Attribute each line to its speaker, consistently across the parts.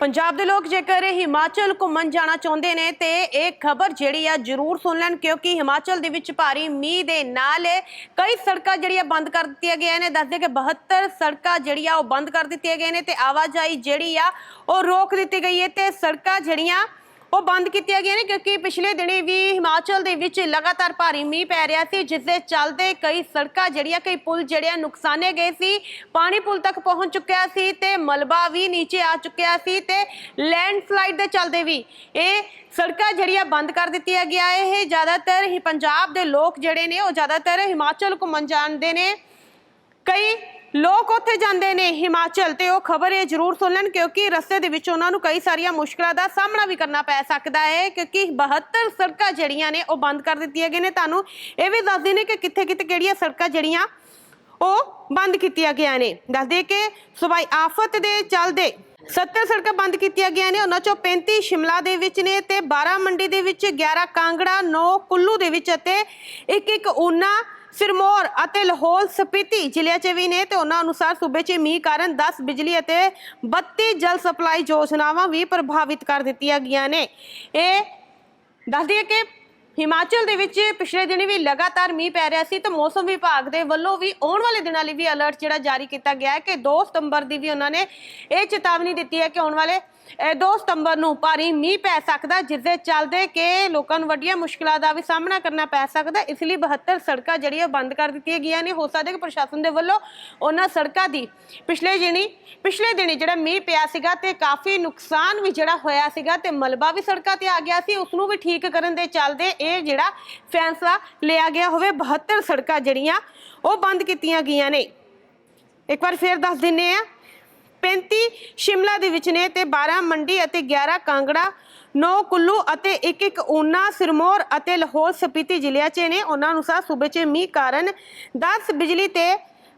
Speaker 1: ਪੰਜਾਬ ਦੇ ਲੋਕ ਜੇਕਰ ਹਿਮਾਚਲ ਘੁੰਮਣ ਜਾਣਾ ਚਾਹੁੰਦੇ ਨੇ ਤੇ ਇਹ ਖਬਰ ਜਿਹੜੀ ਆ ਜ਼ਰੂਰ ਸੁਣ ਲੈਣ, ਕਿਉਂਕਿ ਹਿਮਾਚਲ ਦੇ ਵਿੱਚ ਭਾਰੀ ਮੀਂਹ ਦੇ ਨਾਲ ਕਈ ਸੜਕਾਂ ਜਿਹੜੀਆਂ ਬੰਦ ਕਰ ਦਿੱਤੀਆਂ ਗਈਆਂ ਨੇ। ਦੱਸਦੇ ਕਿ 72 ਸੜਕਾਂ ਜਿਹੜੀਆਂ ਉਹ ਬੰਦ ਕਰ ਦਿੱਤੀਆਂ ਗਈਆਂ ਨੇ ਤੇ ਆਵਾਜਾਈ ਜਿਹੜੀ ਆ ਉਹ ਰੋਕ ਦਿੱਤੀ ਗਈ ਹੈ ਤੇ ਸੜਕਾਂ ਜਿਹੜੀਆਂ ਉਹ ਬੰਦ ਕੀਤੀਆਂ ਗਈਆਂ ਨੇ ਕਿਉਂਕਿ ਪਿਛਲੇ ਦਿਨੀ ਵੀ ਹਿਮਾਚਲ ਦੇ ਵਿੱਚ ਲਗਾਤਾਰ ਭਾਰੀ ਮੀਂਹ ਪੈ ਰਿਹਾ ਸੀ, ਜਿਸ ਦੇ ਚੱਲਦੇ ਕਈ ਸੜਕਾਂ ਜਿਹੜੀਆਂ, ਕਈ ਪੁਲ ਜਿਹੜਿਆ ਨੁਕਸਾਨੇ ਗਏ ਸੀ, ਪਾਣੀ ਪੁਲ ਤੱਕ ਪਹੁੰਚ ਚੁੱਕਿਆ ਸੀ ਤੇ ਮਲਬਾ ਵੀ ਨੀਚੇ ਆ ਚੁੱਕਿਆ ਸੀ ਤੇ ਲੈਂਡਸਲਾਈਡ ਦੇ ਚੱਲਦੇ ਵੀ ਇਹ ਸੜਕਾਂ ਜਿਹੜੀਆਂ ਬੰਦ ਕਰ ਦਿੱਤੀਆਂ ਗਿਆ ਹੈ। ਇਹ ਜ਼ਿਆਦਾਤਰ ਹੀ ਪੰਜਾਬ ਦੇ ਲੋਕ ਜਿਹੜੇ ਨੇ, ਉਹ ਜ਼ਿਆਦਾਤਰ ਹਿਮਾਚਲ ਘੁੰਮਣ ਜਾਂਦੇ ਨੇ ਕਈ ਲੋਕ ਉੱਥੇ ਜਾਂਦੇ ਨੇ ਹਿਮਾਚਲ ਤੇ ਉਹ ਖਬਰ ਇਹ ਜ਼ਰੂਰ ਸੁਣ ਲੈਣ ਕਿਉਂਕਿ ਰਸਤੇ ਦੇ ਵਿੱਚ ਉਹਨਾਂ ਨੂੰ ਕਈ ਸਾਰੀਆਂ ਮੁਸ਼ਕਲਾਂ ਦਾ ਸਾਹਮਣਾ ਵੀ ਕਰਨਾ ਪੈ ਸਕਦਾ ਹੈ ਕਿਉਂਕਿ 72 ਸੜਕਾਂ ਜਿਹੜੀਆਂ ਨੇ ਉਹ ਬੰਦ ਕਰ ਦਿੱਤੀਆਂ ਗਈਆਂ ਨੇ। ਤੁਹਾਨੂੰ ਇਹ ਵੀ ਦੱਸਦੇ ਨੇ ਕਿ ਕਿੱਥੇ ਕਿੱਥੇ ਕਿਹੜੀਆਂ ਸੜਕਾਂ ਜਿਹੜੀਆਂ ਉਹ ਬੰਦ ਕੀਤੀਆਂ ਗਈਆਂ ਨੇ। ਦੱਸਦੇ ਕਿ ਸਵਾਈ ਆਫਤ ਦੇ ਚੱਲਦੇ 70 ਸੜਕਾਂ ਬੰਦ ਕੀਤੀਆਂ ਗਈਆਂ ਨੇ। ਉਹਨਾਂ ਚੋਂ 35 ਸ਼ਿਮਲਾ ਦੇ ਵਿੱਚ ਨੇ ਤੇ 12 ਮੰਡੀ ਦੇ ਵਿੱਚ 11 ਕਾਂਗੜਾ 9 ਕੁੱਲੂ ਦੇ ਵਿੱਚ ਅਤੇ ਇੱਕ ਇੱਕ ਊਨਾ ਸਿਰਮੌਰ ਅਤੇ ਲਾਹੌਲ ਸਪੀਤੀ ਜ਼ਿਲ੍ਹਿਆਂ 'ਚ ਵੀ ਨੇ ਤੇ ਉਹਨਾਂ ਅਨੁਸਾਰ ਸੂਬੇ 'ਚ ਮੀਂਹ ਕਾਰਨ 10 ਬਿਜਲੀ ਅਤੇ 32 ਜਲ ਸਪਲਾਈ ਯੋਜਨਾਵਾਂ ਵੀ ਪ੍ਰਭਾਵਿਤ ਕਰ ਦਿੱਤੀਆਂ ਗਈਆਂ ਨੇ। ਇਹ ਦੱਸ ਦਈਏ ਕਿ ਹਿਮਾਚਲ ਦੇ ਵਿੱਚ ਪਿਛਲੇ ਦਿਨੀ ਵੀ ਲਗਾਤਾਰ ਮੀਂਹ ਪੈ ਰਿਹਾ ਸੀ ਤੇ ਮੌਸਮ ਵਿਭਾਗ ਦੇ ਵੱਲੋਂ ਵੀ ਆਉਣ ਵਾਲੇ ਦਿਨਾਂ ਲਈ ਵੀ ਅਲਰਟ ਜਿਹੜਾ ਜਾਰੀ ਕੀਤਾ ਗਿਆ ਹੈ ਕਿ 2 ਸਤੰਬਰ ਦੀ ਵੀ ਉਹਨਾਂ ਨੇ ਇਹ ਚੇਤਾਵਨੀ ਦਿੱਤੀ ਹੈ ਕਿ ਆਉਣ ਵਾਲੇ 2 ਸਤੰਬਰ ਨੂੰ ਭਾਰੀ ਮੀਂਹ ਪੈ ਸਕਦਾ ਜਿਸ ਦੇ ਚੱਲਦੇ ਕਿ ਲੋਕਾਂ ਨੂੰ ਵੱਡੀਆਂ ਮੁਸ਼ਕਲਾਂ ਦਾ ਵੀ ਸਾਹਮਣਾ ਕਰਨਾ ਪੈ ਸਕਦਾ। ਇਸ ਲਈ 72 ਸੜਕਾਂ ਜਿਹੜੀਆਂ ਬੰਦ ਕਰ ਦਿੱਤੀਆਂ ਗਈਆਂ ਨੇ। ਹੋ ਸਕਦਾ ਕਿ ਪ੍ਰਸ਼ਾਸਨ ਦੇ ਵੱਲੋਂ ਉਹਨਾਂ ਸੜਕਾਂ ਦੀ ਪਿਛਲੇ ਦਿਨੀ ਪਿਛਲੇ ਦਿਨੀ ਜਿਹੜਾ ਮੀਂਹ ਪਿਆ ਸੀਗਾ ਤੇ ਕਾਫੀ ਨੁਕਸਾਨ ਵੀ ਜਿਹੜਾ ਹੋਇਆ ਸੀਗਾ ਤੇ ਮਲਬਾ ਵੀ ਸੜਕਾਂ ਤੇ ਆ ਗਿਆ ਸੀ। ਉਸ ਨੂੰ ਵੀ ਠੀਕ ਕਰਨ ਦੇ ਚੱਲਦੇ ਇਹ ਜਿਹੜਾ ਫੈਸਲਾ ਲਿਆ ਗਿਆ ਹੋਵੇ 72 ਸੜਕਾਂ ਜਿਹੜੀਆਂ ਉਹ ਬੰਦ ਕੀਤੀਆਂ ਗਈਆਂ ਨੇ। ਇੱਕ ਵਾਰ ਫੇਰ ਦੱਸ ਦਿੰਨੇ ਆ 35 ਸ਼ਿਮਲਾ ਦੇ ਵਿੱਚ ਨੇ ਤੇ 12 ਮੰਡੀ ਅਤੇ 11 ਕਾਂਗੜਾ 9 ਕੁੱਲੂ ਅਤੇ ਇੱਕ ਇੱਕ ਊਨਾ, ਸਿਰਮੌਰ ਅਤੇ ਲਾਹੌਲ ਸਪੀਤੀ ਜ਼ਿਲ੍ਹਿਆਂ 'ਚ ਨੇ। ਉਹਨਾਂ ਅਨੁਸਾਰ ਸੂਬੇ 'ਚ ਮੀਂਹ ਕਾਰਨ 10 ਬਿਜਲੀ ਤੇ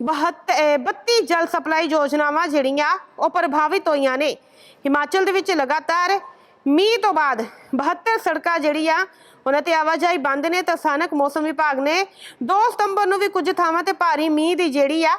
Speaker 1: 32 ਜਲ ਸਪਲਾਈ ਯੋਜਨਾਵਾਂ ਜਿਹੜੀਆਂ ਉਹ ਪ੍ਰਭਾਵਿਤ ਹੋਈਆਂ ਨੇ। ਹਿਮਾਚਲ ਦੇ ਵਿੱਚ ਲਗਾਤਾਰ ਮੀਂਹ ਤੋਂ ਬਾਅਦ 72 ਸੜਕਾਂ ਜਿਹੜੀਆਂ ਉਹਨਾਂ ਤੇ ਆਵਾਜਾਈ ਬੰਦ ਨੇ। ਤਾਂ ਸਥਾਨਕ ਮੌਸਮ ਵਿਭਾਗ ਨੇ 2 ਸਤੰਬਰ ਨੂੰ ਵੀ ਕੁਝ ਥਾਵਾਂ ਤੇ ਭਾਰੀ ਮੀਂਹ ਦੀ ਜਿਹੜੀ ਆ